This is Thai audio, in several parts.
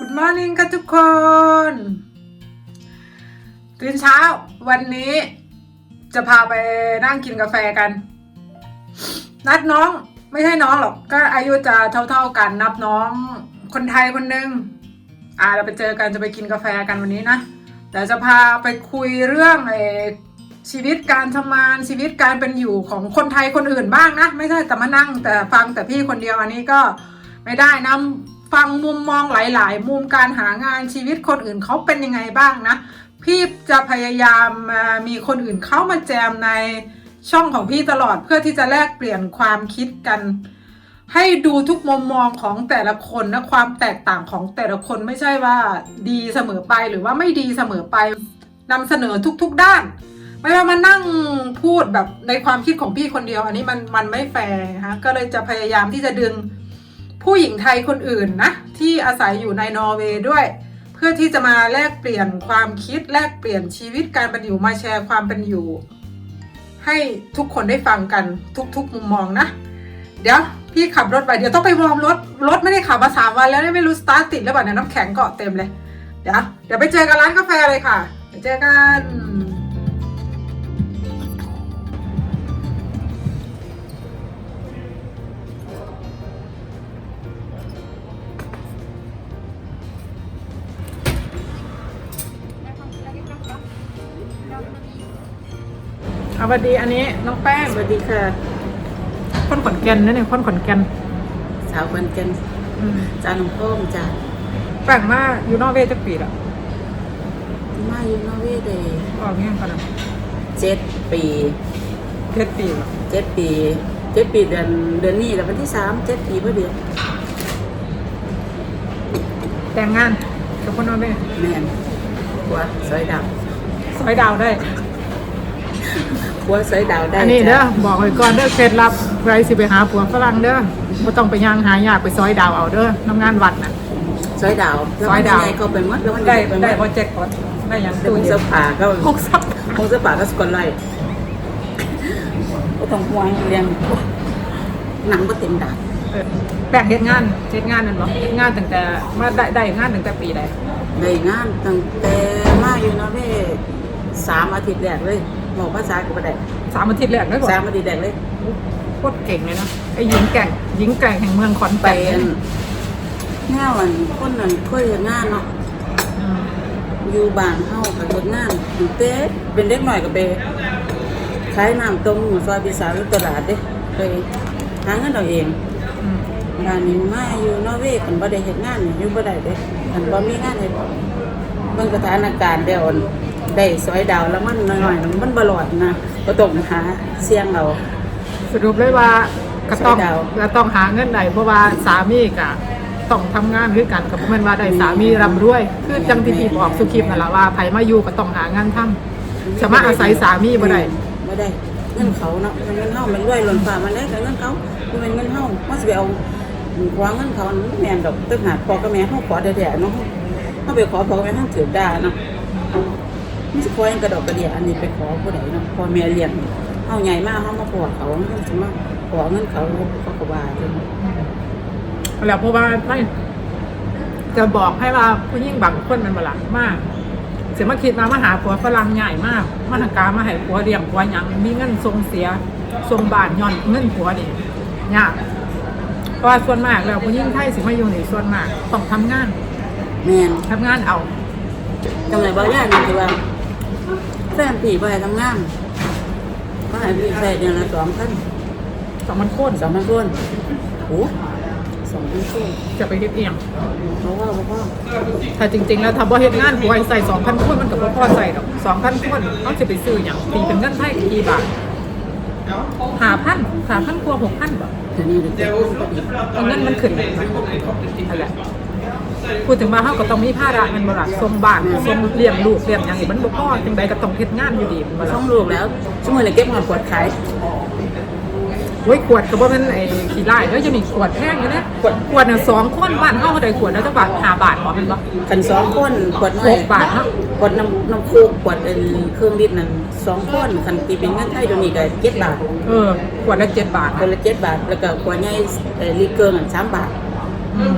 Good morning ค่ะทุกคน ตื่นเช้า วันนี้จะพาไปนั่งกินกาแฟกัน นัดน้องไม่ใช่น้องหรอก ก็อายุจะเท่าๆกันนับน้องคนไทยคนหนึ่งอ่าเราไปเจอกันจะไปกินกาแฟกันวันนี้นะเดี๋ยวจะพาไปคุยเรื่องเออชีวิตการทำงานชีวิตการเป็นอยู่ของคนไทยคนอื่นบ้างนะ ไม่ใช่แต่มานั่งแต่ฟังแต่พี่คนเดียวอันนี้ก็ไม่ได้นะ ฟังมุมมองหลาย ๆ มุมการหางานชีวิตคนอื่นเขาเป็นยังไงบ้างนะ พี่จะพยายามมีคนอื่นเข้ามาแจมในช่องของพี่ตลอดเพื่อที่จะแลกเปลี่ยนความคิดกัน ให้ดูทุกมุมมองของแต่ละคนนะความแตกต่างของแต่ละคนไม่ใช่ว่าดีเสมอไปหรือว่าไม่ดีเสมอไปนำเสนอทุก ๆ ด้าน ไม่ว่ามานั่งพูดแบบในความคิดของพี่คนเดียว อันนี้มันมันไม่แฟร์นะคะก็เลยจะพยายามที่จะดึง ผู้หญิงไทยคนอื่นนะที่อาศัยอยู่ในนอร์เวย์ด้วย เพื่อที่จะมาแลกเปลี่ยนความคิดแลกเปลี่ยนชีวิตการเป็นอยู่มาแชร์ความเป็นอยู่ ให้ทุกคนได้ฟังกันทุกๆมุมมองนะ เดี๋ยวพี่ขับรถไปเดี๋ยวต้องไปวอร์มรถรถไม่ได้ขับมาสามวันแล้วไม่รู้สตาร์ทติดหรือเปล่าเนี่ยน้ำแข็งเกาะเต็มเลย เดี๋ยวเดี๋ยวไปเจอกันร้านกาแฟเลยค่ะเดี๋ยวเจอกัน เอาสวัสดีอันนี้น้องแป้งสวัสดีค่ะ คนขอนแก่นนะเนี่ยคนขอนแก่นสาวคนกันอืมจานหลวงพ่อมจ้าแป้งมาอยู่นอกเวย์จะปีละมาอยู่นอร์เวย์ได้ออกเงี้ยกันนะเจ็ดปีเจ็ดปีละเจ็ดปีเจ็ดปีเดือนเดือนนี้แหละวันที่สามเจ็ดปีพอดีแต่งงานกับคนนอกเวย์แม่นหัวสอยดาวซอยดาวได้ หัวสอยดาวได้อันนี้เด้อจ้ะบอกไว้ก่อนเด้อเคล็ดลับใครสิไปหาผัวฝรั่งเด้อไม่ต้องไปย่างหายากไปซอยดาวเอาเด้อน้ำงานวัดน่ะ สอยดาวแล้วสอยดาวมันงไงก็ไปหมดแล้วมันได้ไปหมได้พอแจ็คพอตได้อย่างตู้ตู้เสื้อผ้าก็หกสับคงเสื้อผ้าก็สกอตไลท์ก็ต้องห่วงเรียงหนังก็เต็มดาบเออแป้งเฮ็ดงานเฮ็ดงานนั่นบ่เฮ็ดงานตั้งแต่มาได้ได้งานตั้งแต่ปีใดได้งานตั้งแต่มาอยู่นอร์เวย์สามอาทิตย์แรกเลย บอกภาษาก็ไม่ได้สามอาทิตย์แรกได้บ่สามอาทิตย์แรกเลยโคตรเก่งเลยนะไอ้หญิงแกร่งหญิงแกร่งแห่งเมืองขอนไปแก่นอันแนวอันคนนั้นเคยเฮ็ดงานเนาะอืมอยู่บ้านเฮาก็เฮ็ดงานอยู่เต้เป็นเด็กหน่อยก็ไปขายน้ำต้มซอยพิซซ่าอยู่ตลาดเด้ไปหาเงินเอาเองอืมบ้านนี้มาอยู่นอร์เวย์กันบ่ได้เฮ็ดงานนี่อยู่บ่ได้เด้คันบ่มีงานเฮ็ดเบิ่งสถานการณ์แล้ว ได้ซอยดาวแล้วมันน้อยๆมันบ่รอดนะก็ต้องหาเสี่ยงเอา สรุปเลยว่าก็ต้องสวยดาว ก็ต้องหาเงินได้เพราะว่าสามีก็ต้องทำงานคือกันกับแม่นว่าได้สามีร่ำรวย คือจังที่พี่บอกสุคลิปนั่นแหละว่าไผมาอยู่ก็ต้องหางานทำจะมาอาศัยสามีบ่ได้บ่ได้เงินเขาเนาะมันเงินเฮามันรวยหล่นฟ้ามันได้แต่เงินเขามันเป็นเงินเฮาว่าสิไปเอาขวางเงินเขามันบ่แม่นดอกตึกหาพ่อกับแม่เฮาขอแท้ๆเนาะเฮาไปขอพ่อกับแม่เฮาถือด่าเนาะ มันสิขอหยังกระดอกกระเดียอันนี้ไปขอผู้ใดเนาะพ่อแม่เลี้ยงเฮาใหญ่มากเฮามาขอเขาเฮาสิมาขอเงินเขาเขาก็ว่าจังแล้วเพราะว่าไม่จะบอกให้ว่าผู้หญิงบางคนมันบลังมากเสียมาคิดมามาหาผัวฝรั่งใหญ่มากมาทางการมาให้ผัวเลี้ยงผัวหยังมีเงินทรงเสียทรงบานย่อนเงินผัวนี่ยากเพราะว่าส่วนมากแล้วผู้หญิงไทยสิมาอยู่ในส่วนมากต้องทำงานแม่นทำงานเอาจังไดบ่ย่านี่คือว่าแฟนพี่บ่ให้ทำงานก็ให้พี่ใช้เดือนละ2,000สองมันโค่น2,000คนโอ้2,000คนจะไปเฮ็ดเอียงเพราะว่าเพราะว่าถ้าจริง ๆ แล้วถ้าบ่เฮ็ดงานผัวให้ใส่สองพันคนมันก็บ่พอใส่ดอกสองพันคนต้องจะไปซื้อหยังตีเป็นเงินไทยกี่บาทหาพันหาพันกว่าหกพันบาทเดี๋ยวนี้เดี๋ยวเจ็ดพันพอดีเอาเงินมันขึ้นเลยนั่นแหละ พูดถึงว่าเฮาก็ต้องมีภาระเงินบ่ล่ะส่งบ้านส่งเลี้ยงลูกเลี้ยงหยังนี่มันบ่พอจังไดก็ต้องเฮ็ดงานอยู่ดีบ่ช่ล่ะองลูกแล้วชั่วโมงเลยเก็บเงินขวดขายโอ้ยขวดก็บ่แม่นไอ้ขี้ร้ายเด้อจะมีขวดแพงอยู่นะขวดขวดน่ะสองคนบ้านเฮาก็ได้ขวดแล้วจักบาท5บาทบ่แม่นบ่คันสองคนขวดน้อหยกบาทเนอะขวดน้ำน้ำคูขวดเอิ่นเครื่องดื่มนั่นสองคนคันตีเป็นเงินไทยเดี๋ยวนี้ก็เจ็ดบาทเออขวดละ7บาทคนละเจ็ดบาทแล้วก็ขวดใหญ่เอ่อลิตรเกินสามบาท อืม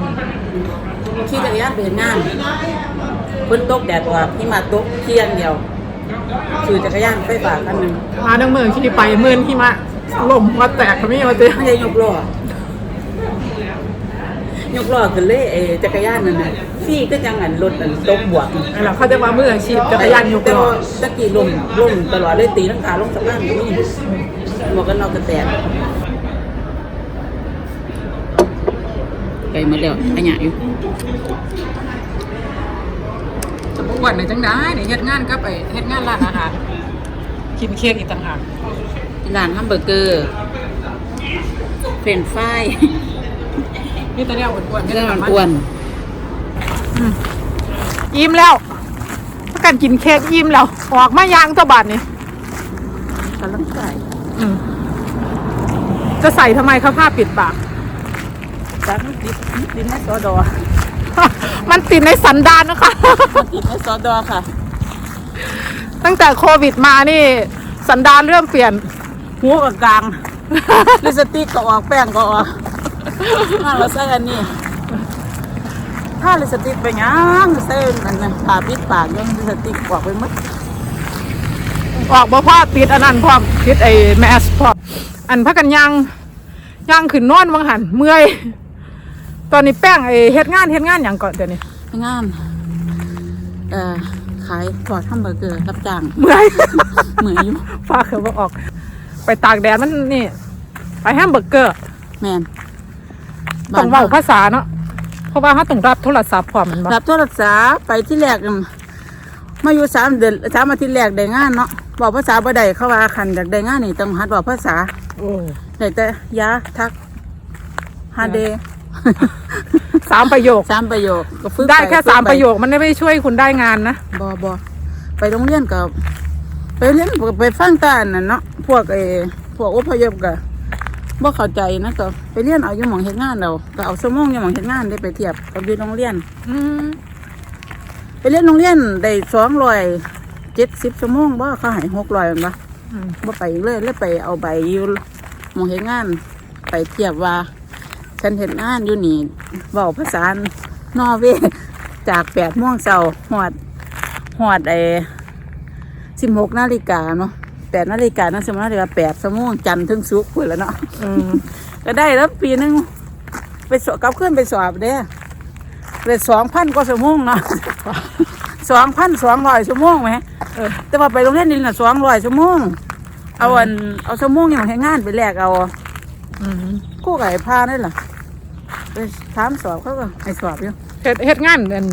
ขี่จักรยานไปเห็นงานฝนตกแดดออกหิมะตกเที่ยงเดียวขี่จักรยานไฟฟ้าคันหนึงมาดังเมืองขี่ไปเมืองที่มาลมมาแตกก็มีมาเจอไม่ใช่ยกล้อยกล้อขึ้นเลยเออจักรยานนั่นน่ะฟี่ก็จังอันรถอันตกบวกนั่นแหละเขาจะมาเมืองขี่จักรยานยกแต่ล้อว่าตะกี้ลมลมตลอดเลยตีลังกาลงสะพานก็มีหมวกกันน็อกก็แตก ไกลหมาแล้วอันหยะอยู่จะบวันไหนจังได้เนี่ยเฮ็ดงานก็ไปเฮ็ดงานร้านอาหารกินเค้กอีกต่างหากร้านแฮมเบอร์เกอร์เฟรนช์ฟรายนี่ตอนนี้อ้วนๆไม่เรื่ได้องมัอ้วนอิ่มแล้วถ้ากันกินเค้กอิ่มแล้ว ออกมายางตัวบาทนี่กำลังใจอืมจะใส่ทำไมเขาผ้าปิดปาก จังติดติดในสอดอมันติดในสันดานนะคะติดในสอดอค่ะ ตั้งแต่โควิดมานี่ สันดานเริ่มเปลี่ยนหัวกับกลางลิปสติกก็ออกแป้งก็ออกถ้าเราใส่อันนี้ ถ้าลิปสติกไปยังใส่อันนั้นผ่าปิดปากยังลิปสติกออกไปหมดออกบ่พ่อติดอันนั้นพร้อมติดไอ้แมสพร้อมอันพักกันยังยังขึ้นนอนวังหันเมื่อย ตอนนี้แป้งไอ้เฮ็ดงานเฮ็ดงานอย่างก่อนเดี๋ยวนี้งานเอ่อขายปอดแฮมเบอร์เกอร์รับจ้างเมื่อยเหมือนอยู่ฟ้าเขาบอกออก ไปตากแดดมันนี่ ไปแฮมเบอร์เกอร์แมนต้องเว้าภาษาเนาะเพราะว่าเขาต้องรับโทรศัพท์พร้อมแมันบ่รับโทรศัพท์ไปที่แรกอืมมาอยู่สามเดือนสามอาทิตย์แรกได้งานเนาะบอกภาษาบ่ได้เขาว่าคันอยากได้งานนี่ต้องหัดบอกภาษาโอ้ได้แต่ยาทักฮาเด สามประโยคสามประโยคก็ฝึกได้ปแค่ฝึกสามไปประโยคมันไม่ช่วยคุณได้งานนะบอบอไปโรงเรียนกับไปเรียนไปฟังตาอันนั่นเนาะพวกเออพวกอพยพกับบ่เข้าใจนะก็ไปเรียนเอาอยู่หมองเฮ็ดงานเราก็เอาสมองอยู่หมองเฮ็ดงานได้ไปเทียบกับอยู่โรงเรียนอืมไปเรียนโรงเรียนได้สองร้อยเจ็ดสิบชั่วโมงบ่เขาให้หกร้อยมันบ่อืมบ่ไปอีกเลยเลยไปเอาใบอยู่หมองเฮ็ดงาน ไปเทียบว่า ฉันเฮ็ดงานอยู่นี่เว้าภาษานอร์เวย์จากแปดโมงเช้าฮอดฮอดไอ้สิบหกนาฬิกาเนาะแปดนาฬิกานั่นสมมตินาฬิกาแปดชั่วโมงจันทร์ถึงศุกร์พุ่นแล้วเนาะอืมก็ได้แล้วปีหนึงไปสอบกลับขึ้นไปสอบเด้เลยสองพันกว่าชั่วโมงเนาะสองพันสองร้อยชั่วโมงไหมเออแต่ว่าไปโรงเรียนนี่น่ะสองร้อยชั่วโมงเอาอันเอาชั่วโมงอย่างให้งานไปแลกเอาอืมกู้ไก่พาได้หรอ ไปถามสอบเขาก็ให้สอบอยู่เฮ็ดเฮ็ดงานอัน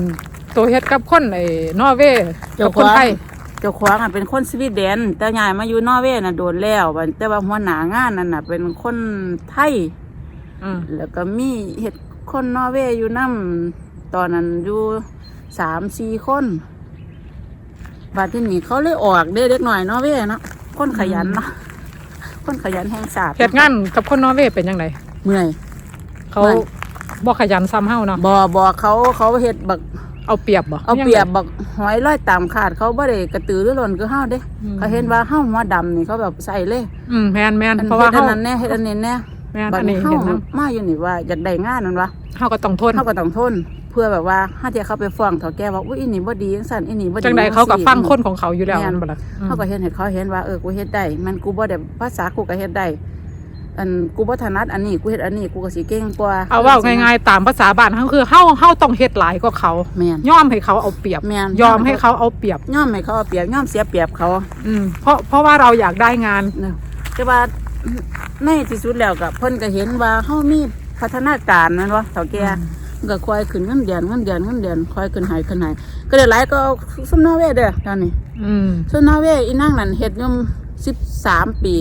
ตัวเฮ็ดกับคนไอ้นอร์เวย์เจ้ากับคนของไทยเจ้าของอะเป็นคนสวีเดน แต่ย้ายมาอยู่นอร์เวย์น่ะโดนแล้วบัดแต่ว่าหัวหน้างานนั่นน่ะ เป็นคนไทยอืมแล้วก็มีเห็ดคนนอร์เวย์อยู่น้ำตอนนั้นอยู่สามสี่คนบาดที่นี่เขาเลยออกเด้เด็กหน่อยนอร์เวย์เนาะคนขยันเนาะคนขยันแห่งศาสตร์เฮ็ดงานกับคนนอร์เวย์เป็นยังไงเมื่อยเขาไม่ บ่ขยันซ้ำเฮาเนาะบอบอเขาเขาเห็ดบักเอาเปรียบบ่เอาเปรียบบักหอยร้อยตามขาดเขาบ่ได้กระตือรือร้นคือเฮาเด้อืมเขาเห็นว่าเฮาหัวดำนี่เขาแบบใส่เลย อืมแม่นแม่นอันเพราะว่าเฮ็ดอัเฮานนั้นแน่เฮ็ดอันนี้แน่แม่นบัดอันนี้นี้เฮาเห็นนํมาอยู่นี่ว่าอยากได้งานนั่นวะเฮาก็ต้องทนเขาก็ต้องทนเพื่อแบบว่าถ้าเทียเขาไปฟ้องเขาแก้ว่าอุ้ยอีนี่บ่ดีจังซั่นอีนี่บ่ดีจังใดเขาก็จัฟังซี้คนของเขาอยู่แล้วแม่นนั่นบ่ล่ะอืมเขาก็เห็นให้เขาเห็นว่าเออกูเฮ็ดได้มันกูบ่ได้ภาษากูก็เฮ็ดได้ อันกูบ่ถนัดอันนี้กูเฮ็ดอันนี้กูก็สิเก่งกว่าเอาเว่าง่ายๆตามภาษาบ้านเขาคือเฮาเฮาต้องเฮ็ดหลายกว่าเขาแม่นยอมให้เขาเอาเปรียบแม่นยอมให้เขาเอาเปรียบย่อมให้เขาเอาเปรียบย่อมเสียเปรียบเขา อืมเพราะเพราะว่าเราอยากได้งานเนาะแต่ว่าในที่สุดแล้วก็เพิ่นก็เห็นว่าเฮามีพัฒนาการนั่นวะเฒ่าแก่มันก็ค่อยขึ้นเงินเดือนเงินเดือนเงินเดือนค่อยขึ้นหายขึ้นหายก็ได้หลายก็ซุมนอร์เวย์เด้อตอนนี้อืมส่วนนอร์เวย์อีนั่งนั่นเฮ็ดอยู่13ปี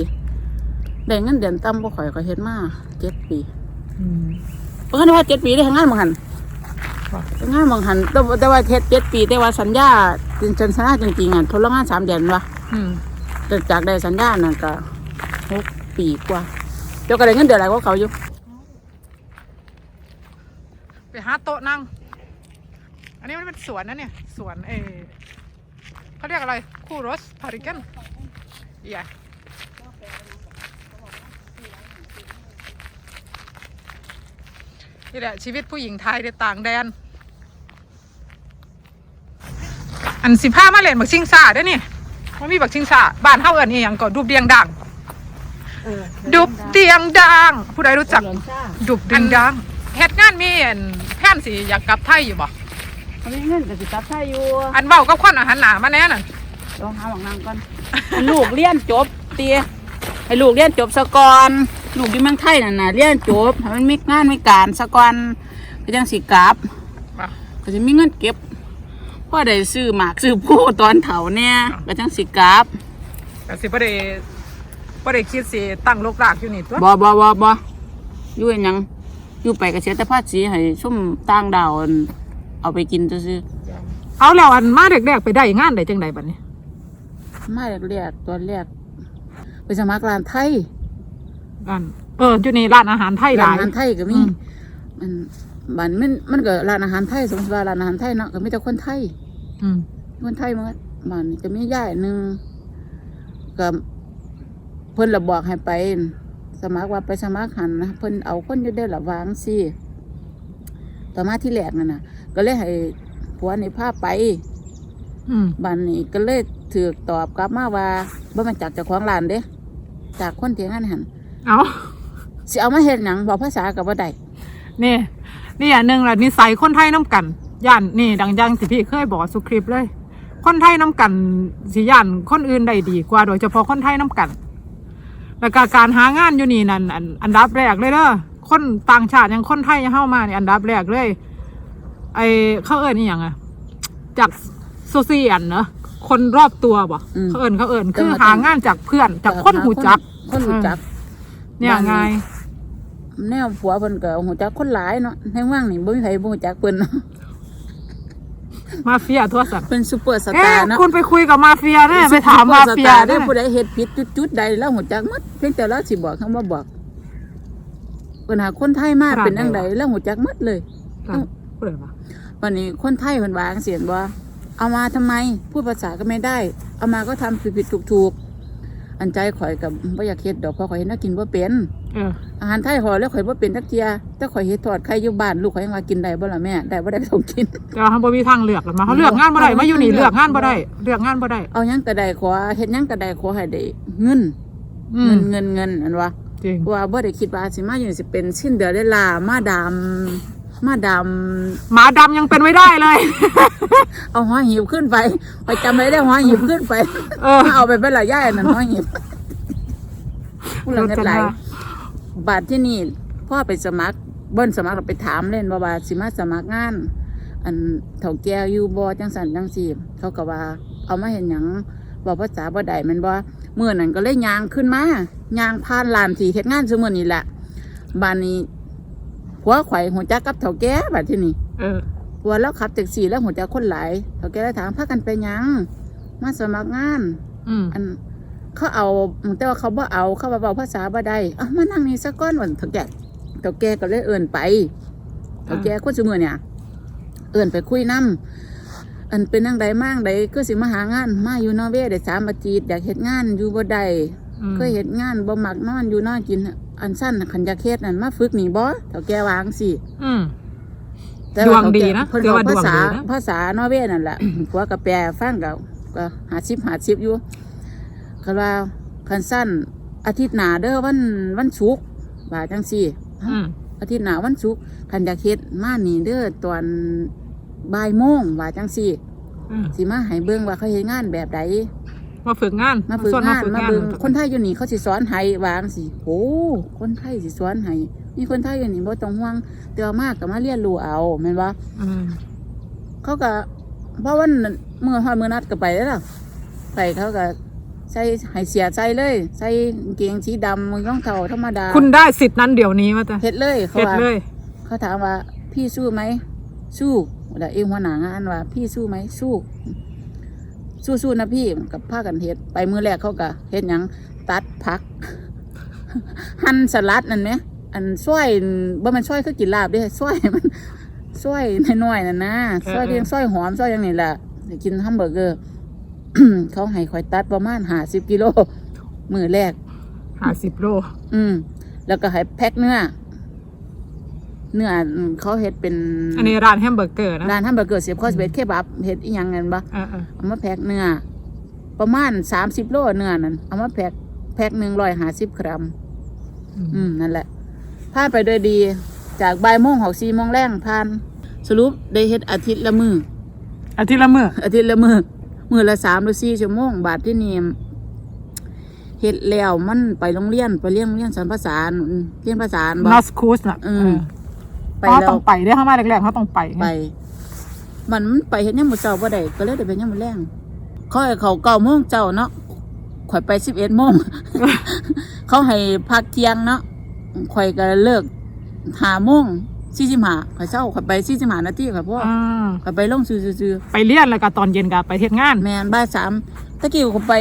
ได้เงินเดือนต่ำบ่ข่อยก็เฮ็ดมา7ปีอืมเพราะฉะนั้นว่า7ปีได้ทำงานบ่หันค่ะทำงานบ่หันแต่ว่าแต่ว่าเฮ็ด7ปีแต่ว่าสัญญาจนจนสัญญาจริงๆอะทดลองงาน3เดือนวะอืมแต่จากได้สัญญานั่นก็6ปีกว่าเดี๋ยวก็ได้เงินเดือนหลายกว่าเขาอยู่ไปหาโต๊ะนั่ง อันนี้มันเป็นสวนนะเนี่ยสวนเออเขาเรียกอะไร คูโรสพาริกันอย่า นี่แหละชีวิตผู้หญิงไทยในต่างแดน อันสิผ้ามาเล่นบักชิงซาได้นี่มันมีบักชิงซาบ้านเฮาเอิญอีหยังก็ดูบเดียงดังดุบเตียงดังผู้ใดรู้จักดุบเดียงดังเฮ็ดงานมีอันแพ่นสิอยากกลับไทยอยู่บ่มีเงินก็สิกลับไทยอยู่ อันเบาก็คบคนอาหารหนามาแน่น่ะลองหาหวังนางก่อนลูกเลี้ยนจบเตียให้ลูกเลี้ยนจบสะก่อน ลูกที่เมืองไทยนั่นน่ะเรียนจบให้มันมีงานมีการสะก่อนก็จังสิกลับว่าก็จะมีเงินเก็บพ่อได้ซื้อหมากซื้อผู้ตอนเฒ่าเนี่ยก็จังสิกลับก็สิบ่ได้บ่ได้คิดสิตั้งโลกรากอยู่นี่ตัวบ่บ่บ่บ่อยู่อันหยังอยู่ไปก็เสียแต่ภาษีให้ซุ่มต่างดาวอันเอาไปกินซื่อเอาแล้วอันมาแรกๆไปได้งานได้จังไดบัดนี้ ๆมาแรกๆตอนแรกไปสมัครร้านไทย อันเอออยู่นี่ร้านอาหารไทยหร้าลานย อาหารไทยก็มีอืม มันมันมันมันก็ร้านอาหารไทยสมมติว่าร้านอาหารไทยเนาะก็มีแต่คนไทย อืมคนไทยหมาบ้านนี่ก็มีย่ายหนึ่งก็เพิ่นระบอกให้ไป สมัครว่าไปสมัครหันนะเพิ่นเอาคนอยู่ได้อละวางสิต่อมาที่แรกนั่นน่ะ ก็เลยให้ผัวในพาไปอืมบ้านนี้ก็เลยถือตอบกลับมาว่าบ่แมันจากเจ้าของร้านเด้ จากคนเถียงกันหัน เอาสิเอามาเฮ็ดหยังบอกภาษากับบ่ได้นี่ นี่อย่างหนึ่งแหละนิสัยคนไทยน้ำกันย่านนี่ดังยังสิพี่เคยบอกสุคริปต์เลย คนไทยน้ำกันสิย่านคนอื่นได้ดีกว่าโดยเฉพาะคนไทยน้ำกันแล้วก็การหางานอยู่นี่นั่นอันอันดับแรกเลยเด้อคนต่างชาติอยังคนไทยยังเข้ามาเนี่ยอันดับแรกเลย ไอเขาเอิญนี่อย่างอะจากโซเชียลเนอะคนรอบตัวบ่อืมเขาเอิญเขาเอิญคือหางานจากเพื่อนจากคนหูจัก คนหูจัก เนี่ยไงแนวผัวเพิ่นก็หูจักคนหลายเนาะในว่างนี่บ่มีใครบ่หูจักเพิ่นเนาะมาเฟียทั่วสัตว์เป็นซุปเปอร์สเอ๊ะตาร์เนาะคุณไปคุยกับมาเฟียเนี่ยไปถามมาเฟียได้เนี่ยผู้ใดเฮ็ดผิดจุดๆใดแล้วหูจักหมดเพียงแต่เราสิบอกคำว่าบอกปัญหาคนไทยมาเป็นจังไดแล้วหูจักหมดเลยพูดเลยปะวันนี้คนไทยเพิ่นวาจั่งเสียนบ่เอามาทำไมพูดภาษาก็ไม่ได้ เอามาก็ทำผิดๆถูกๆ อันใจข่อยกับบ่อยากเฮ็ดดอกเพราะข่อยเฮ็ดแนวกินบ่เป็นเอออาหารไทยห่อแล้วข่อยบ่เป็นจักเทียแต่ข่อยเฮ็ดทอดไข่อยู่บ้านลูกข่อยยังว่ากินได้บ่ล่ะแม่ได้บ่ได้ก็ต้องกิน แต่ว่าเขาบ่มีทางเลือกหรอกมาเขาเลือกงานบ่ได้มาอยู่นี่เลือกงานบ่ได้เลือกงานบ่ได้เอาหยังก็ได้ขอเฮ็ดหยังก็ได้ขอให้ได้เงินอืเงิมนเงินเงินอันว่าจริงว่าบ่ได้คิดว่าสิมาอยู่สิเป็นชิ้นเดือนได้ลามาดาม มาดามหมาดำยังเป็นไม่ได้เลย เอาหัวหิวขึ้นไปไปจำได้ได้หัวหิวขึ้นไปเออ เอาไปเป็นละย่ายนั่นหัวหิวผู้หลังกันไหลายบาทที่นี่พ่อไปสมัครเบิ้นสมัครเราไปถามเล่นว่าว่าสิมาสมัครงาน อันเถ่าแก่อยู่บ่จังสันจังสีเขาก็ว่า เอามาเห็นหยังบอกภาษาบ่ได้แมันบ่เมื่อนั้นก็เลยยางขึ้นมายางผ่านลานที่เฮ็ดงานซุมื้อนี่แหละบ้านนี้ ผัวข่อยหัวจักกับเถ่าแก่บัดที่นี่เออผัวแล้วขับแท็กซี่แล้วหัวจักคนหลายเถ่าแก่เลยถามพากันไปหยังมาสมัครงาน อืมอันเขาเอาแต่ว่าเขาบ่เอาเขาบ่เว้าภาษาบ่ได้เอามานั่งนี่สักก้อนวันเถ่าแก่เถ่าแก่ก็เลยเอิ้นไปเถ่าแก่คนซุมื้อเนี่ยเอิ้นไปคุยนํอันเป็นจังใดมั่งใดก็สิมาหางานมาอยู่นอร์เวย์ได้สามอาทิตย์อยากเฮ็ดงานอยู่บ่ได้อืมเคยเฮ็ดงานบ่มักนอนอยู่นอนกิน อันสั้นคันอยากเฮ็ดนั่นมาฝึกนี่บ่เฒ่าแก่วาจั่งสิอืมแต่ว่าดวงดีนะเพิ่นถือบอกว่าดวภางษาดีนะภาษานอร์เวย์นั่นแหละ ผัวกับแปลฟังก็ก็50 50อยู่เขาว่าคันสั้นอาทิตย์หน้าเด้อวันวันศุกร์ว่าจังซี่อืมอาทิตย์หน้าวันศุกร์คันอยากเฮ็ดมานี่เด้อตอนบ่ายโมงว่าจังซี่ อืมสิมาให้เบิ่งว่าเขาเฮ็ดงานแบบใด มาฝึกงานมาฝึกส่วนงานมาเบิ่งฝึกคนไทยอยู่นี่เขาสิสอนให้วาจังสิโอ้คนไทยสิสอนให้มีคนไทยอยู่นี่บ่ต้องห่วงเตือมากก็มาเรียนรู้เอาแม่นบ่อืมเขาก็เพราะวันนั้นมื้อฮอดมื้อนัดก็ไปแล้วล่ะไปเขาก็ใส่ให้เสียใจเลย ใส่กางเกงสีดำมือรองเท้าธรรมดา คุณได้สิทธิ์นั้นเดี๋ยวนี้มาจ้ะเฮ็ดเลยเขาเฮ็ดว่าเลยเขาถามว่าพี่สู้ไหมสู้แล้วเองหัวหน้างานว่า พี่สู้ไหมสู้ สู้ๆนะพี่กับผ้ากันเฮ็ดไปมือแรกเขาก็เฮ็ดหยังตัดผัก หั่นสลัดนั่นไหมอันซ้อยบ่แมันซ้อยคือกินลาบเด้ซ้อยมันซ้อยน้อยๆนั่นนะซ้อยเรียงซ้อยหอมซ้อยอย่างนี้แหละเดี๋ยวกินแฮัมเบอร์เกอร์เขาให้คอยตัดประมาณห้าสิบกิโลมือแรกหาสิบโล อืม แล้วก็ให้แพ็คเนื้อ เนื้ออืมเขาเฮ็ดเป็นอันนี้ร้านแฮมเบอร์เกอร์นะร้านทำเบอร์เกอร์เสียบคอสเบสเคบับเฮ็ดอีหยังกันบ่เออเออเอามาแพ็คเนื้อประมาณ30โลเนื้อนั่นเอามาแพ็คแพ็คหนึ่งร้อยห้าสิบกรัม อืมนั่นแหละผ่านไปด้วยดี จากบ่ายโมงหกสี่โมงแรงผ่าน สรุปได้เฮ็ดอาทิตย์ละมืออาทิตย์ละมื้ออาทิตย์ละมือมือละสามหรือสี่ชั่วโมงบาทที่นี่เฮ็ดแล้วมันไปโรงเรียนไปเรียนโรงเรียนสอนภาษาอืมเรียนภาษาบ่นอสคูสน่ะอืมเออ ไปเขาแล้ต้วองไปเด้อเข้ามาแรกๆเขาต้องไปไงไป มันมันไปเฮ็ดยามมื้อเช้าบ่ได้ก็เลยได้ไปยามมื้อแรงเขาให้เขาเก้าโมงเจ้าเนาะข่อยไปสิบเอ็ดโมง เขาให้พักเที่ยงเนาะข่อยก็เลิกห้าโมงสี่สิบห้าข่อยเช้าข่อยไปสี่สิบห้านาทีค่ะพ่ออ่าข่อยไปลงซื่อๆ ไปเรียนแล้วก็ตอนเย็นก็ไปเฮ็ดงานๆแม่นบ่ายสามตะกี้ข่อยไป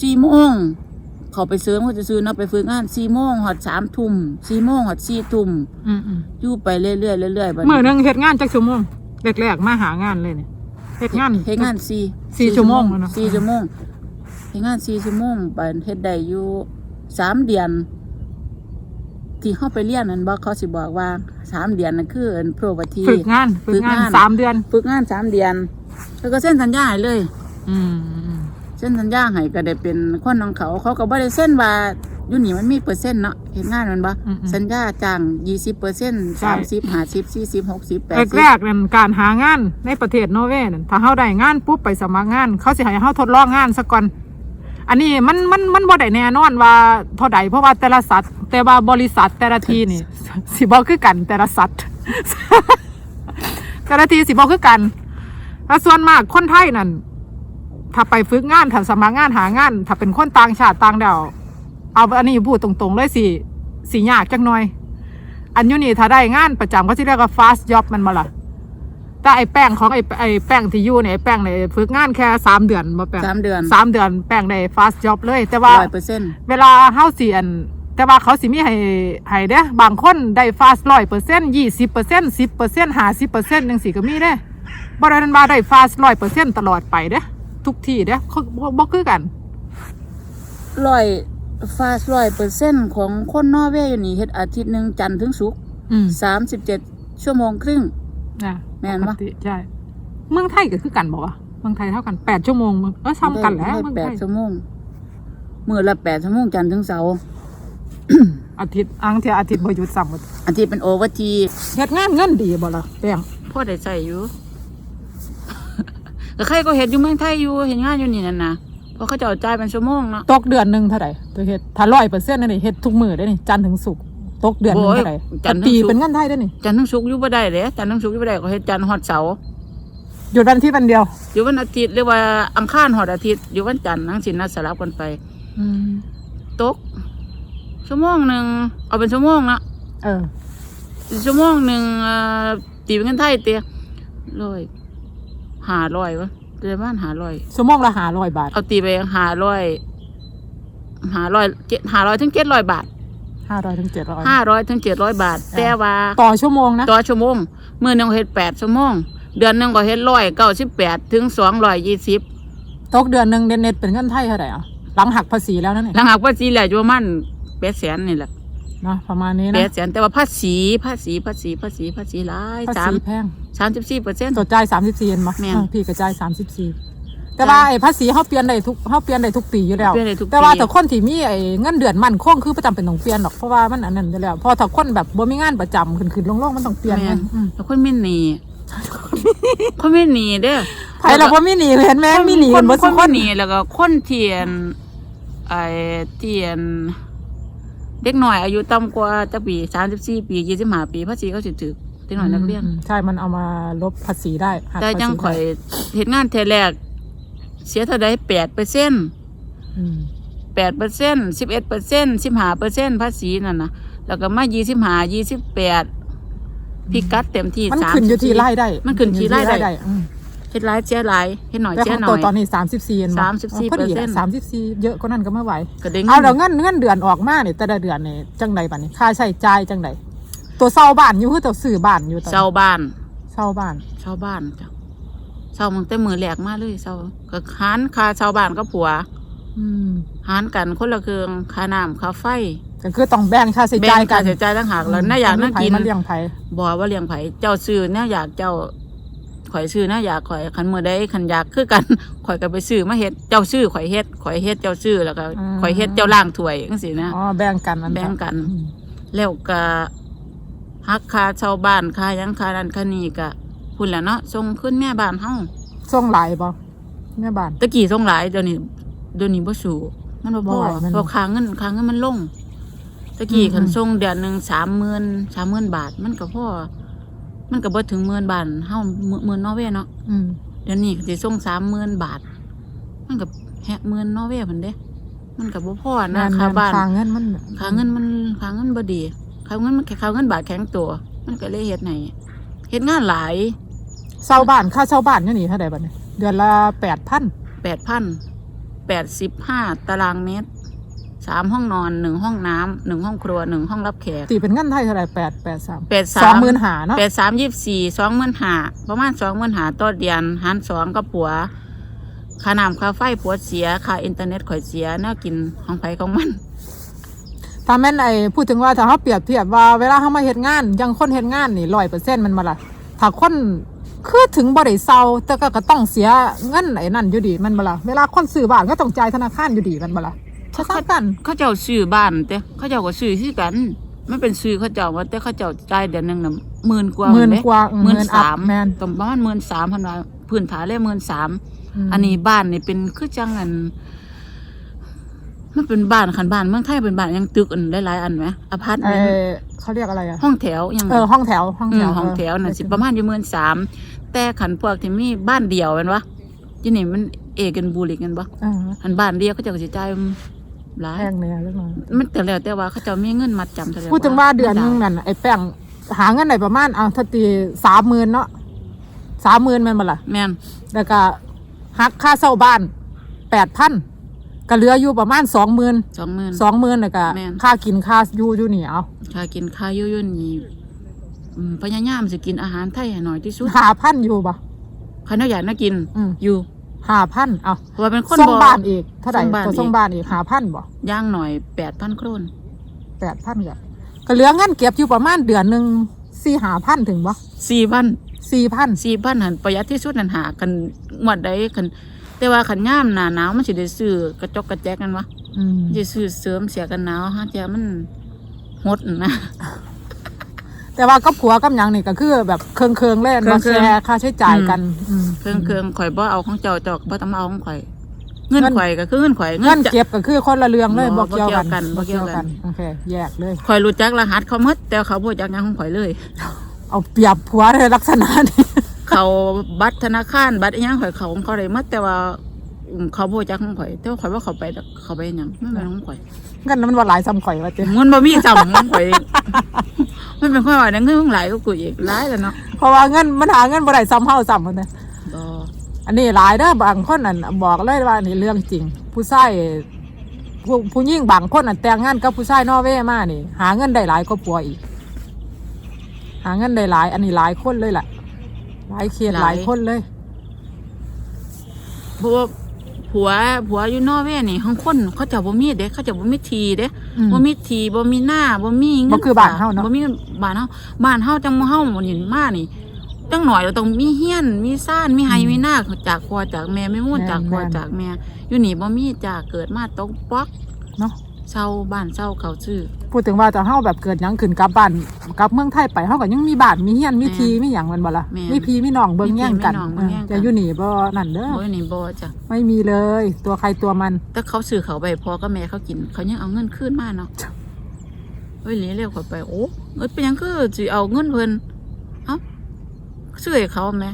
สี่โมง เขาไปเสริมเขาจะซื้อๆเนาะไปฝึกงานสี่โมงหอดสามทุ่มสี่โมงหอดสี่ทุ่มอืมอืมอยู่ไปเรื่อยๆเรื่อยๆบัดมื้อนี้หนึงเฮ็ดงานจักชั่วโมงแรกๆมาหางานเลยเนี่ยเฮ็ดงาน เฮ็ดงานสี่สี่ชั่วโมงแล้วเนอะสี่ชั่วโมงเฮ็ดงานสี่ชั่วโมงไปเฮ็ดได้อยู่สามเดือน ที่เข้าไปเรียนนั้นบอกเขาสิบอกว่าสามเดือนนั่นคืออันโปรวัติ ฝึกงานฝึกงานฝึกงาน สามเดือน ฝึกงานสามเดือน แล้วก็เส้นสัญญาให้เลย อืมอืม เส้นสัญญาให้ก็ได้เป็นคนของเขา เขาก็บ่ได้เส้นว่าอยู่นี่มันมีเปอร์เซ็นต์เนาะเห็นงานมันบ่อืมอืมสัญญาจ้างยี่สิบเปอร์เซ็นต์ใช่สามสิบห้าสิบสี่สิบหกสิบแปดสิบ แรกๆนั่นการหางานในประเทศนอร์เวย์นั่นถ้าเฮาได้งานปุ๊บไปสมัครงาน เขาสิให้เฮาทดลองงานซะก่อน อันนี้มันมันมันบ่ได้แน่นอนว่าเท่าใดเพราะว่าแต่ละสัตว์แต่ว่าบริษัทแต่ละทีนี่ สิบ่คือกันแต่ละสัตว์ แต่ละทีสิบ่คือกันแล้วส่วนมากคนไทยนั่น ถ้าไปฝึกงานถ้าสมัครงานหางาน ถ้าเป็นคนต่างชาติต่างดาวเอาอันนี้พูดตรงๆเลยสิสิยากจักหน่อย อันอยูนี่ถ้าได้งานประจำเขาที่เรียกว่า fast job มันมาละแต่ไอ้แป้งของไอ้ไอ้แป้งที่อยู่เนี่ยไอ้แป้งเนี่ยฝึกงานแค่สามเดือนมาแป้งสามเดือนสามเดือนแป้งได้ fast job เลย แต่ว่าร้อยเปอร์เซ็นต์เวลาเฮาสิอันแต่ว่าเขาสิมีให้ให้เด้บางคนได้ fast ร้อยเปอร์เซ็นต์ยี่สิบเปอร์เซ็นต์สิบเปอร์เซ็นต์ห้าสิบเปอร์เซ็นต์ยังสิก็มีเด้บ่ได้นั้นว่าได้ fast ร้อยเปอร์เซ็นต์ตลอดไปเด้ ทุกที่เด้เขาบ่บ่คือกันร้อยฟาสร้อยเปอร์เซ็นต์ของคนนอร์เวย์อยู่นี่เฮ็ดอาทิตย์หนึ่งจันทร์ถึงศุกร์อืมสามสิบเจ็ดชั่วโมงครึ่ง นะแม่นปะปกติใช่เมืองไทยก็คือกันบอกว่าเมืองไทยเท่ากันแปดชั่วโมงมึงเออซ้ำกันแหล้วได้เมืองแปไทดยชั่วโมงมือละแปดชั่วโมงจันทร์ถึงเสาร์อาทิตย์อังเทียอาทิตย์บ่หยุดซ้ำหมดอาทิตย์เป็นโอเวอร์ทีเฮ็ดงานเงินดีบ่ล่ะแป้งพ่อได้ใส่อยู่ ก็ใครก็เห็นอยู่เมืองไทยอยู่เห็นงานอยู่นี่นั่นนะเพราะเขาจะเอาจ่ายเป็นชั่วโมงเนาะตกเดือนหนึงเท่าไหร่ตัวเฮ็ดถ้าร้อยเปอร์เซ็นต์นี่เฮ็ดทุกมื้อได้นี่จันทร์ถึงศุกร์ตกเดือนหนึงเท่าไหร่โอ้ยจันทร์ถึงตีศุกร์เป็นเงินไทยได้นี่จันทร์ถึงศุกร์อยู่บ่ได้เลยจันทร์ถึงศุกร์อยู่บ่ได้ก็เฮ็ดจันทร์ฮอดเสาร์หยุดวันที่วันเดียวอยู่วันอาทิตย์หรือว่าอังคารฮอดอาทิตย์อยู่วันจันทร์ทั้งสินนัดสลับกันไปอืมตก ชั่วโมงหนึ่งเอาเป็นชั่วโมงนะเออชั่วโมงหนึ่งเอ่อตีเป็นเงินไทยเตียร้อย หาร้อยวะเดือนบ้านหาร้อยชั่วโมงละ500บาทเอาตีไปหาร้อยหาร้อยเจ็ดหาร้อยถึงเจ็ดร้อยบาท500ถึง700ห้าร้อยถึงเจ็ดร้อยบาท แต่ว่าต่อชั่วโมงนะต่อชั่วโมงมือหนึ่งก็เฮ็ดแปดชั่วโมง เดือนหนึ่งก็เฮ็ดร้อยเก้าสิบแปดถึงสองร้อยยี่สิบตกเดือนหนึงเน็ตๆเป็นเงินไทยเท่าไหร่อะหลังหักภาษีแล้วนั่นนี่หลังหักภาษีแหละอยู่ประมาณแปดแสนนี่แหละ เนาะประมาณนี้แปนะดแสนแต่ว่าภาษีภาษีภาษีภาษีภาษีหลายภาสามษีแพงสามสิบสี่เปอร์เซ็นต์ ตัวจ่ายสามสิบสี่เห็นปะแม่นเออพี่ก็จ่ายสามสิบสี่แต่ว่าไอ้ภาษีเขาเปลี่ยนได้ทุกเขาเปลี่ยนได้ทุกปีอยู่แล้วเปลี่ยนได้ทุกปี แต่ว่าแต่คนที่มีไอ้เงินเดือนมั่นคงคือประจำเป็นต้องเปลี่ยนหรอกเพราะว่ามันอันนั้นอยู่แล้วพอถ้าคนแบบบ่มีงานประจำขึ้นขึ้นลงลงๆมันต้องเปลี่ยนไงแม่นอืมแล้วคนไม่หนีคนไม่หนีเด้อไผเราบ่มีหนีเห็นไหมมีหนีกันบ่คทุนกคไม่นหนีแล้วก็คนเทียนไอ้เทียน เด็กหน่อยอายุต่ำกว่าจะปีสามสิบสี่ปียี่สิบห้าปีภาษีเขาสิถือเด็กหน่อยนักเรียนอืมใช่มันเอามาลบภาษีได้หักแต่ภาษีจังข่อยได้เห็นงานเทอแรก เสียเท่าใดแปดเปอร์เซ็นต์อืมแปดเปอร์เซ็นต์สิบเอ็ดเปอร์เซ็นต์สิบห้าเปอร์เซ็นต์ภาษีนั่นนะแล้วก็มายี่สิบห้ายี่สิบแปดพี่กัดเต็มที่มันสามขึ้นอยู่ที่รายได้มันขึ้นที่รายได้อืม เฮ็ดหลายเสียหลายเฮ็ดหน่อยแต่เสีขยองหน่ตัวอย ตอนนี้สามสิบสี่เห็นบ่34%พอดีสามสิบสี่เยอะก็นั่นก็ไม่ไหว ก็ได้เงิเอานเดี๋ยวเงินเงินเดือนออกมาเนี่ยแต่ละเดือนเนี่ยจังใดบัดนี้ ค่าใช้จ่ายจังใดตัวเช่าบ้านอยู่คือตัวซื้อบ้านอยู่ตอนเช่าบ้านเช่าบ้านเช่าบ้านจ้ะเช่ามึงแต่มือแหลกมาเลยเช่าก็ค้านค่าเช่าบ้านก็ผัวอืมหารกันคนละเครื่องค่าน้ำค่าไฟก็คือต้องแบ่งค่าใช้แบ่จ่ายงกัค่านใช้จ่ายต่างหากแล้วน่าอยากน่ากินมัเลี้ยงไผ บ่ว่าเลี้ยงไผเจ้าซื้อแน่อยากเจ้า ข่อยซื้อแน่อยากข่อยคันมื้อใดคันอยากคือกันข่อยก็ไปซื้อมาเฮ็ดเจ้าซื้อข่อยเฮ็ดข่อยเฮ็ดเจ้าซื้อแล้วก็ข่อยเฮ็ดเจ้าล้างถ้วยจังซี่นะ อ๋อแบ่งกันอัแบ่งกัน อืมแล้วก็ฮักค่าชาวบ้านค่าหยังค่านั้นค่านี้ก็พุ่นแหละเนาะส่งขึ้นแม่บ้านเฮาส่งหลายบ่แม่บ้าน ตะกี้ส่งหลายเดี๋ยวนี้เดี๋ยวนี้บ่สู้มันบ่พอบ่ไหวมันเพราะค่าเงินค่าเงินมันลงตะกี้อืม คันส่งเดือนหนึง30,000 30,000บาท มันก็พอ มันก็บ่ถึงหมื่นบาทเฮาหมื่นนอร์เวย์เนาะอืมเดี๋ยวนี้ก็สิส่ง30,000บาท มันก็แฮะหมื่นนอร์เวย์พุ่นเด้มันก็บ่พอนะค่าบ้านค่าเงินมันค่าเงินมันค่าเงินบ่ดีค่าเงินมันค่าเงินบาทแข็งตัว มันก็เลยเฮ็ดให้เฮ็ดงานหลายเช่าบ้านค่าเช่าบ้านอยู่นี่เท่าใดบัดนี้เดือนละ8,000 8,000 85ตารางเมตร สามห้องนอนหนึ่งห้องน้ำหนึ่งห้องครัวหนึ่งห้องรับแขกตีเป็นเงินไทยเท่าไหร่8 83แปดสาม20,000หาเนาะแปดสามยี่สิบสี่สองหมื่นหาประมาณสองหมื่นหาต่อเดือนหารสองกับผัวค่าน้ำค่าไฟผัวเสียค่าอินเทอร์เน็ตข่อยเสียแนวกินของไผของมันถ้าแม่นไอ้พูดถึงว่าถ้าเฮาเปรียบเทียบว่าเวลาเฮามาเฮ็ดงานอยังคนเฮ็ดงานนี่100%มันบ่ล่ะถ้าคนคือถึงบ่ได้เซาแต่ก็ก็ต้องเสียเงินไอ้นั่นอยู่ดีมันบ่ล่ะเวลาคนซื้อบ้านก็ต้องจ่ายธนาคารอยู่ดีมันบ่ล่ะ ชะตากันเขาเจ้าซื้อบ้านแต่เขาเจ้าก็ซื้อคือกันไม่เป็นซื้อเขาเจ้าว่าแต่เขาเจ้าจ่ายเดือนหนึงน่ะหมื่นกว่าหมื่นเด้กว่าอืมหมื่นอัพสามแม่นต้องประมาณหมื่นสามพันว่าพื้นฐานเลยหมื่นสามมอันนี้บ้านนี่เป็นคือจังอัน มันเป็นบ้านคันบ้านเมืองไทยเป็นบ้านยังตึกอันหลายๆอันไหมอพาร์ตเอเมนต์อเขาเรียกอะไรอะห้องแถวยังเออห้องแถวห้องอืแถมวห้องแถวน่ะสิประมาณอยู่หมื่นสามแต่ขันพวกที่มีบ้านเดียวแมันวะยี่นี่มันเอกันบูริกันบ่เออ อันบ้านเดียวเขาเจะสิจ่าย หลายแพงเนี่ยเรื่องนั้นมันแต่แล้วแต่ว่าเขาเจะมีเงินมัดจำแต่แล้วพูดถึงว่าเดือนหนึงนั่นไอ้แป้งหาเงินได้ประมาณเอาถ้าตีสามหมื่นเนาะสามหมื่นแมันบ่ล่ะ แม่นแล้วก็หักค่าเช่าบ้านแปดพันก็เหลืออยู่ประมาณสองหมื่นสองหมื่น สองหมื่นแล้วก็แม่น ค่ากินค่าอยู่อยู่นี่เอาค่ากินค่าอยู่อยุ่นนี่อืมพยายามสิกินอาหารไทยให้น้อยที่สุดหาพันอยู่บ่คันเราอยากน่ากินอืมอยู่ หาพันเอาเพราะว่าเป็นคนส่งบ่ บ้านอีกเท่าไหร่ส่งบ้านตัวส่งอีกบ้านอีกหาพันบ่ย่างหน่อยแปดพันโครนแปดพันก็ก็เหลือเงินเก็บอยู่ประมาณเดือนหนึ่งสี่หาพันถึงบ่สี่พันสี่พันสี่พันหันประหยัดที่สุดนั่นหากันหมดได้กัน แต่ว่าขันย่ามหนาหนาวมันสิได้ซื้อกระจกกระแจกกันวะอืมจะซื้อเสริมเสียกันหนาวฮะจะมันหดนะ แต่ว่ากับผัวกับหยังนี่ก็คือแบบเคืองเคืองๆเล่นมาเคืแชองๆร์ค่าใช้จ่ายกันอืมเครื่องเครื่องข่อยบ่เอาของเจ้าเจ้าก็บ่ต้องมาเอาของข่อยเงินเงินข่อยก็คือเงินข่อยเงินจะ เก็บก็คือคนละเรื่องเลยบ่บ่เกี่ยวกันบ่เกี่ยวกันโอเคแยกเลย ข่อยรู้จักรหัสเขาหมดแต่เขาบ่รู้จักหยังของข่อยเลย เอาเปรียบผัวในลักษณะนี้เขาบัตรธนาคารบัตรอิหยังข่อยเขาของเขาได้หมดแต่ว่าอืมเขาบ่รู้จักของข่อยแต่ว่าข่อยว่าเขาไปเขาไปหยังไม่เป็นของข่อยเงินมันว่าหลายซ้ำข่อยว่าเจ้มันบ่มีจำของข่อย มันเป็นข่อยว่าได้เงินของหลายก็กูอีกหลายแล้วเนาะเพราะว่าเงินมันหาเงินบ่ได้ซ้ำเฮาซ้ำมันนะบ่อันนี้หลายเด้อบางคนนั่นบอกเลยว่านี่เรื่องจริง ผู้ชายผู้ผู้หญิงบางคนน่ะแต่งงานกับผู้ชายนอร์เวย์มานี่ หาเงินได้หลายกว่าผัวอีก หาเงินได้หลาย อันนี้หลายคนเลยล่ะ หลายเคสหลายคนเลยเพราะว่า ผัวผัวอยู่นอร์เวย์นี่ของคนเขาเจะบ่มีเด้เขาเจะบ่มีทีเด้อืม บ่มีทีบ่มีหน้าบ่มีเงิบ่คือบ้านเฮาเนาะ บ่มีบ้านเฮาบ้านเฮาจังเฮาบ่นี่มานี่จังหน่อยเราต้องมีเฮียนมีซ่านมีไห้มีหน้าจากพ่อจากแม่ไม่มุ่นจากพ่อจากแม่อยู่นี่บ่มีจ้าเกิดมาตกป๊อกเนาะ เช่าบ้านเช่าเขาชื่อ พูดถึงว่าจะเฮาแบบเกิดหยังขึ้นกลับบ้านกลับเมืองไทยไปเฮาก็ยังมีบ้านมีเฮียนมีทีมีหยังแมันบ่ล่ะแม่นมีพี่มีน้องเบิ่งแย่งกันมีพี่มีน้องเบิ่งแย่งกันแต่อยู่นี่บ่นั่นเด้อโอ้ยนี่บ่จ้ะไม่มีเลย ตัวใครตัวมัน แต่เขาซื้อเขาไปพอก็แม่เขากิน เขายังเอาเงินคืนมาเนาะเอ้ยเลี้ยเรียกเขาไปโอ้เอ้ยเป็นหยังคือสิเอาเงินเพิ่นเอ้าซื้อให้เขาแม่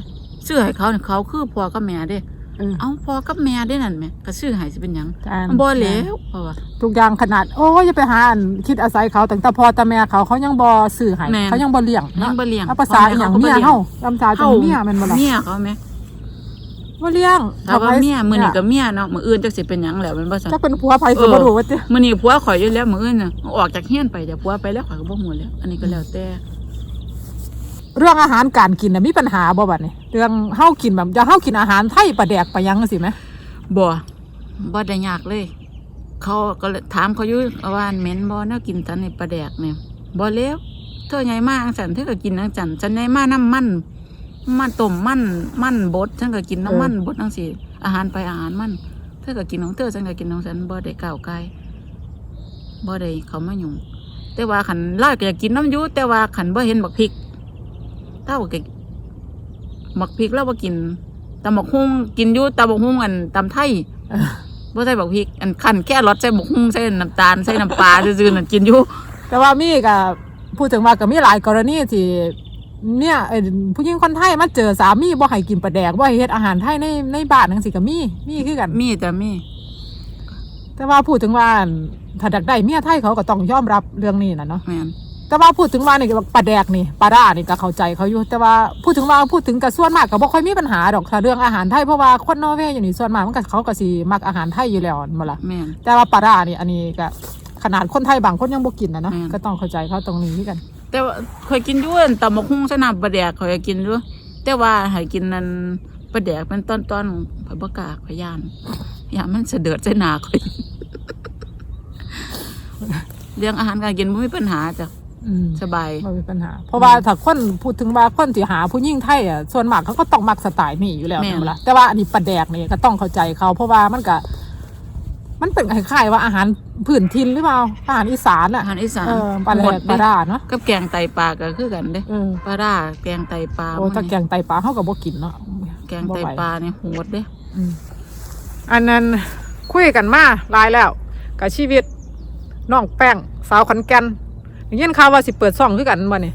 ซื้อให้เขาเนี่ยเขาคือพ่อกับแม่เด้ เออ เอาพ่อกับแม่ได้นั่นแม่ก็ซื้อให้สิเป็นหยังการมันบ่แล้วเพราะว่า ทุกอย่างขนาด โอ้ยอย่าไปหาอันคิดอาศัยเขาตั้งแต่พอแต่แม่เขาเขายังบ่ซื้อให้แม่น เขายังบ่เลี้ยงยัเนาะงบ่เลี้ยงเอาภาษาอหย่างพ่อเมีแม่ยเขาก็บ่เลี้ยงเฮาภาษาจังเมียแม่นบ่ล่ะเมียเขาแม่บ่เลี้ยงถ้าว่าเมียมื้อนี้ก็เเมียเนาะมื้ออื่นจักสิเป็นหยังแล้วแมันบ่ซั่นจะเป็นผัวไผสิบ่รู้ว่าติ มื้อนี้ผัวข่อยอยู่แล้วมื้ออื่นน่ะออกจากเฮียนไปแต่ผัวไปแล้วข่อยก็บ่ฮู้แล้ว อันนี้ก็แล้วแต่ เรื่องอาหารการกินน่ะมีปัญหาบ่บัดนี้เรื่องเฮากินแบบอย่าเฮากินอาหารไทยปลาแดกปลาหยังจังซี่แหมบ่บ่ได้ยากเลย เขาก็เลยถามเขาอยู่ว่านเหม็นบ่แนวกินตันนี่ปลาแดกเนี่ยบ่แล้วเธอใหญ่มากฉันเธอก็กินจังจันฉันใหญ่มากน้ำมันมันต้มมันมันบดฉันก็กินน้ำมันบดจังซี่อาหารไปอาหารมันเธอก็กินของเธอฉันก็กินของฉันบ่ได้ก้าวไกลบ่ได้เขามายุ่งแต่ว่าขันเล่าก็อยากกินน้ำยูแต่ว่าขันบ่เห็นบักพริก เท่ากับบักพริกแล้วบ่กินตำบักฮุ่งกินอยู่ตำบักฮุ่งอันตำไทยบ่ใส่บักพริก อันขันแค่รสใส่บักฮุ่งใส่น้ำตาลใส่น้ำปลาซื่อๆนั่นกินอยู่แต่ว่ามีก็พูดถึงว่าก็มีหลายกรณีที่เนี่ยเอ่อผู้หญิงคนไทยมาเจอสามีบ่ให้กินปลาแดกบ่ให้เฮ็ดอาหารไทยในในบ้านจังซี่ก็มีมีคือกันมีแต่มี แต่ว่าพูดถึงว่าถ้าดักได้เมียไทยเขาก็ต้องยอมรับเรื่องนี้นะเนาะ แม่นแต่ว่าพูดถึงว่านี่ปลาแดกนี่ปลาร่านี่ก็เข้าใจเขาอยู่ แต่ว่าพูดถึงว่าพูดถึงกับส่วนมากก็บ่ค่อยมีปัญหาดอกถ้าเรื่องอาหารไทยเพราะว่าคนนอร์เวย์อยู่นี่ส่วนมากมันก็เขาก็สิมักอาหารไทยอยู่แล้วนั่นบ่ล่ะแม่น แต่ว่าปลาร่านี่อันนี้ก็ขนาดคนไทยบางคนยังบ่กินนะเนาะอืมก็ต้องเข้าใจเขาตรงนี้กัน แต่ว่าเคยกินอยู่อันตำบักฮุ่งใส่น้ำปลาแดกเคยกินอยู่แต่ว่าให้กินนั่นปลาแดกเป็นต้นๆข่อยบ่กล้าข่อยย่านย่านมันเสดือดใส่หน้าข่อย เรื่องอาหารการกินบ่มีปัญหาจ้ะ อืมสบายไม่มีปัญหา เพราะว่าถ้าคนพูดถึงว่าคนที่หาผู้หญิงไทยอะส่วนมากเขาก็ต้องมักสไตล์นี้อยู่แล้วแม่นนั่นล่ะแต่ว่าอันนี้ปลาแดกนี่ก็ต้องเข้าใจเขา เพราะว่ามันก็มันเป็นคล้ายๆว่าอาหารพื้นถิ่นหรือเปล่าอาหารอีสานอะอาหารอีสานเออปลาแดหมดกปเด้ลาร่าเนาะกับแกงไตปลาก็คือกันเด้เออปลาร่าแกงไตปลาโอ้ถ้าแกงไตปลาเขาก็บ่กินเนาะแกงไตปลาเนี่ยโหดเด้ อืมอันนั้นคุยกันมาหลายแล้วกับชีวิตน้องแป้งสาวขอนแก่น ได้ยินข่าวว่าสิเปิดซ่องคือกันบ่นี่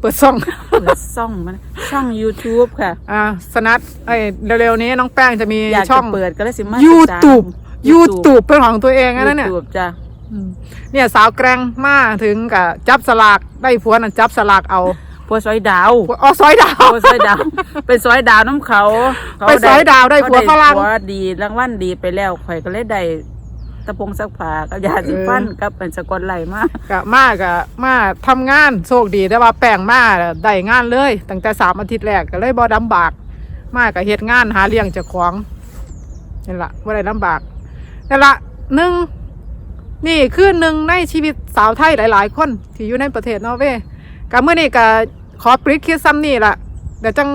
เปิดซ่อง เปิดช่องมันช่อง YouTube ค่ะอ่าสนัดไอ้เร็วๆนี้น้องแป้งจะมีอยากช่จะองเปิดก็เลยสิมา YouTube YouTube เป็นของตัวเองนะเนี่ย ยูทูบจ้ะอืมเนี่ยสาวแกร่งมาถึงกับจับสลากได้ผัวน่ะจับสลากเอาพวกซอยดาวอ๋อซอยดาว พวกซอยดาวเป็นซอยดาวน้ำเขาเขาไปซอยดาวได้ผัวฝรั่ง ผัวดีรางวัลดีไปแล้วข่อยก็เลยได้ ตะพงซักผ้ากับยาสีฟันกับเป็นสกอตไหลมากกะมากะมาทำงานโชคดีแต่ว่าแป้งมาได้งานเลย ตั้งแต่สามอาทิตย์แรกก็เลยบ่ลำบาก มากะเฮ็ดงานหาเลี้ยงเจ้าของนี่ละบ่ได้ลำบากนี่ละหนึ่งนี่คือหนึ่งในชีวิตสาวไทยหลาย ๆ คนที่อยู่ในประเทศนอร์เวย์กะเมื่อนี้กะขอปริกคิดซ้ำนี่ละเดี๋ยวจัง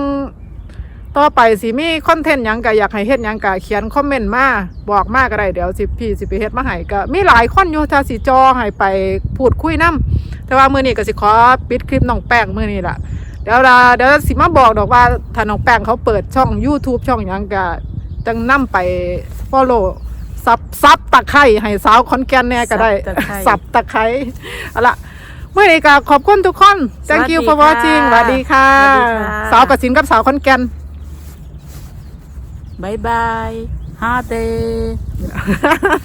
ต่อไปสิมีคอนเทนต์หยังกะอยากให้เฮ็ดหยังกะเขียนคอมเมนต์มาบอกมาก็ได้เดี๋ยวสิพี่สิไปเฮ็ดมาให้ก็มีหลายคนอยู่ถ้าสิจอให้ไปพูดคุยนํแต่ว่ามื้อนี้ก็สิขอปิดคลิปน้องแป้งมื้อนี้ล่ะเดี๋ยวเราเดี๋ยวสิมาบอกดอกว่าถ้าน้องแป้งเขาเปิดช่อง YouTube ช่องหยังก็จังนํไป follow ซับซับตะไคร้ให้สาวคอนแก่นแน่ก็ได้ซับตะไคร้สับตะไคร้เอาละเมื่อนี้ก็ขอบคุณทุกคน thank you สวั for สดีค่ะ watching สวัสดีค่ะสวัสดีค่ะ สาวกสินกับสาวคอนแก่น Bye-bye. Hate.